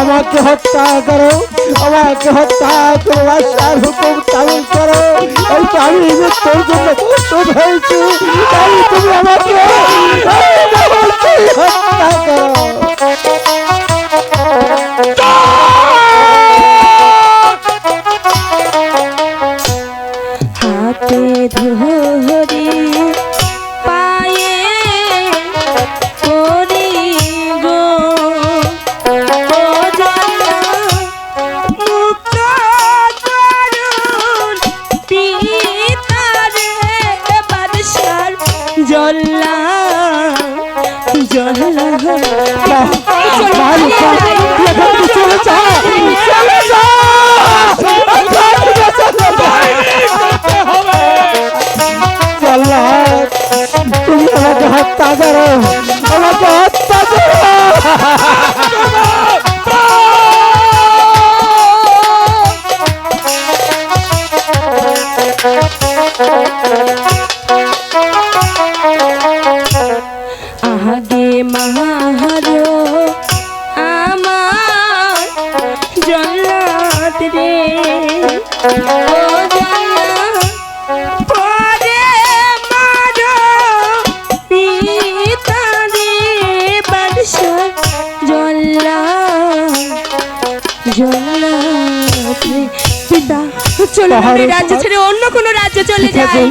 আমাকে হত্যা করো আমাকে হত্যা করে রাস্তার হুকুম তামিল করো। এই তো আমি মৃত্যুর জন্য প্রস্তুত হয়েছি তাই তুমি আমাকে এই না বলছি, হত্যা করো। চলো তাহার রাজ্য ছেড়ে অন্য কোনো রাজ্য চলে যাই।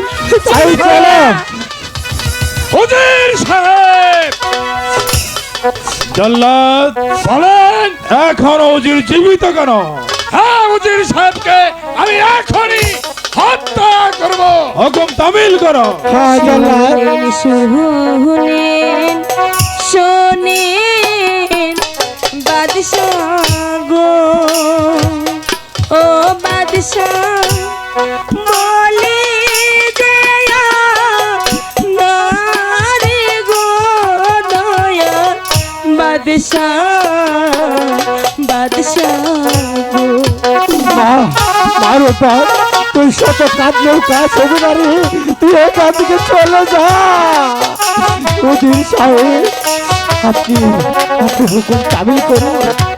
তাই চলো। হুজুর সাহেব! জল্লাদ বলেন এখন উজির জীবিত কেন? হ্যাঁ উজির সাহেবকে আমি এখনই হত্যা করব। হুকুম তামিল করো। হ্যাঁ জল্লাদ। শোনেন শোনেন শোনেন বাদশাহ গো। ও উপর তুই শত কাঁদলেও কাজ হবে না রে। তুই এখান থেকে চলে যা। উদিন সাহেব, আপনি আপনি হুকুম তামিল করুন।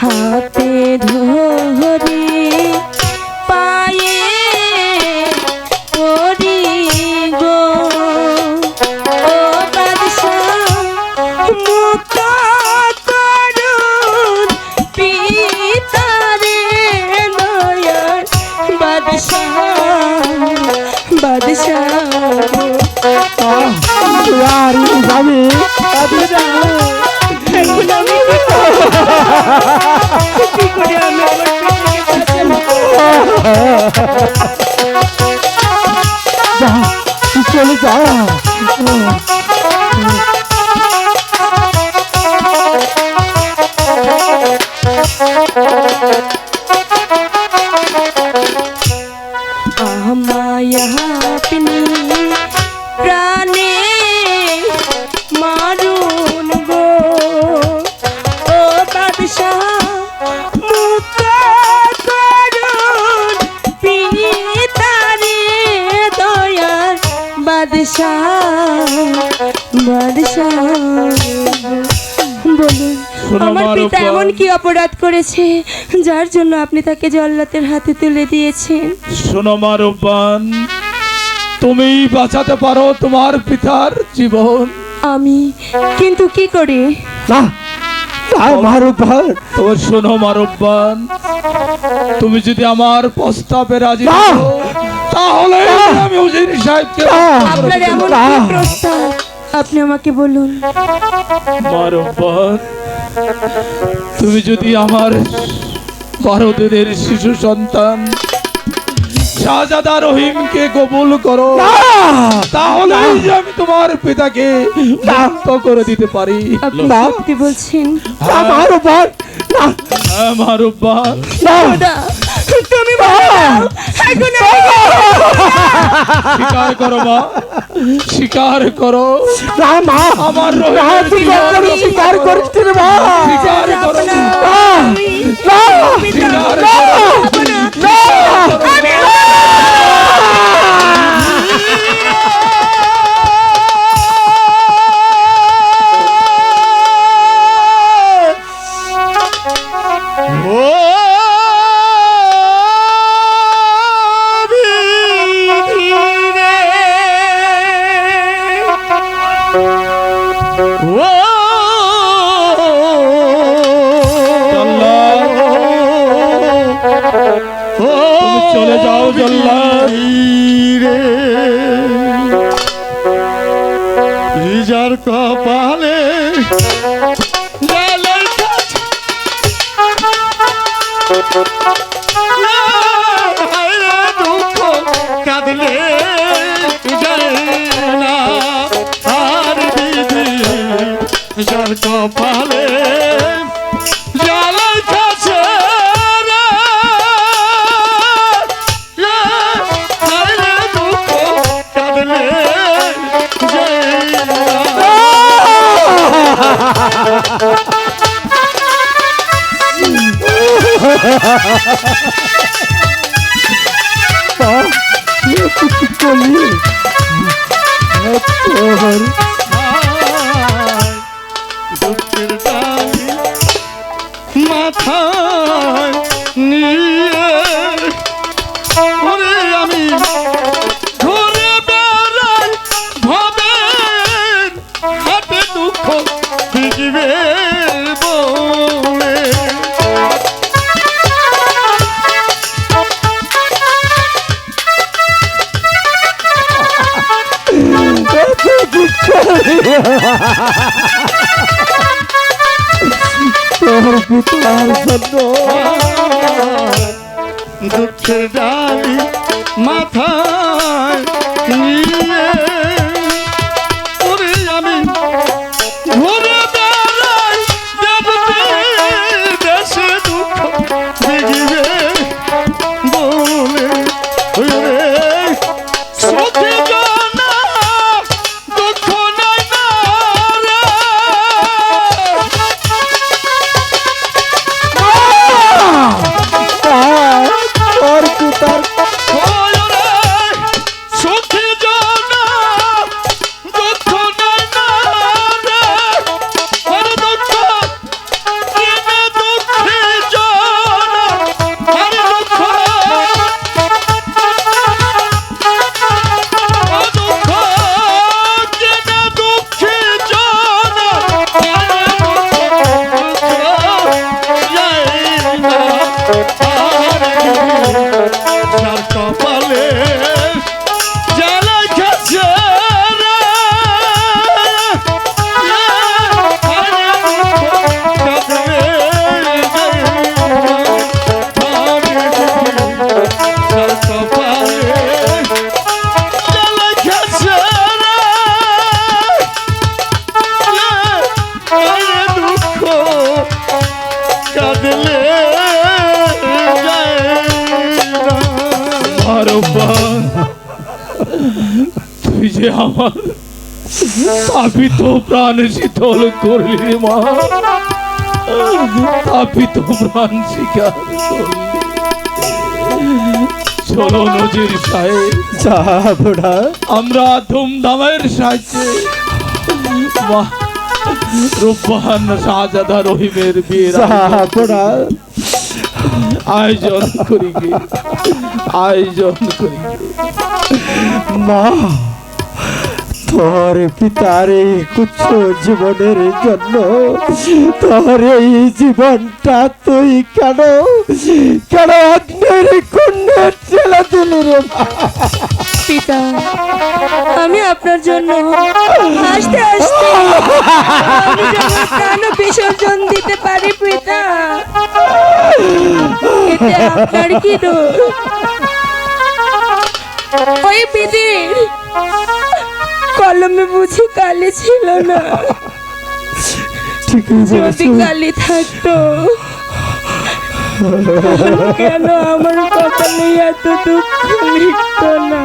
হাতে ধরে পায়ে করি গো। ও বাদশাহ মুক্ত বাদশাহ বাদশাহ। আর যাবি? যা চলে যা আমার আমার পিতা এমন কি অপরাধ করেছে যার জন্য আপনি তাকে জল্লাতের হাতে তুলে দিয়েছেন? শোনো মারুবান তুমি বাঁচাতে পারো তোমার পিতার জীবন। আমি কিন্তু কি করে? না না মার উপর তবে শোনো মারুবান তুমি যদি আমার প্রস্তাবে রাজি হও, তাহলে আমি উজির সাহেবকে। আপনার এমন। কি প্রস্তাব? আপনি আমাকে বলুন। মারুবান তুমি যদি আমার দিনের শিশু সন্তান শাহজাদা রহিমকে কবুল করো তাহলে আমি তোমার পিতাকে মুক্ত করে দিতে পারি। আপনি বলছেন? আমার উপর আমার উপর স্বীকার করো মা। স্বীকার করো না মা। আমার না স্বীকার করিস মা স্বীকার করো। না, Mm. দুঃখের তোর জন্য দুঃখের ডালি মাথায় নিয়ে তুই যে আমার তাপিত প্রাণ শীতল করলি মা। তাপিত প্রাণ করলি। চলো নজির সাহেব আমরা ধুমধামের সাহায্যে মা রূপবান শাহজাদা রহিমের বিয়ের আয়োজন। করি আয়োজন করি মা তোর পিতার এই কুচ্ছ জীবনের জন্য তোর এই জীবনটা তুই কেন কেন অগ্নের কুণ্ডে ঠেলে দিলি রে। পিতা আমি আপনার জন্য হাসতে হাসতে কেন বিসর্জন দিতে পারি পিতা। আপনার কি ওই বিধির কলমে বুঝি কালি ছিল না। যদি কালি থাকতো কেন আমার কপালে এত দুঃখ লিখত না?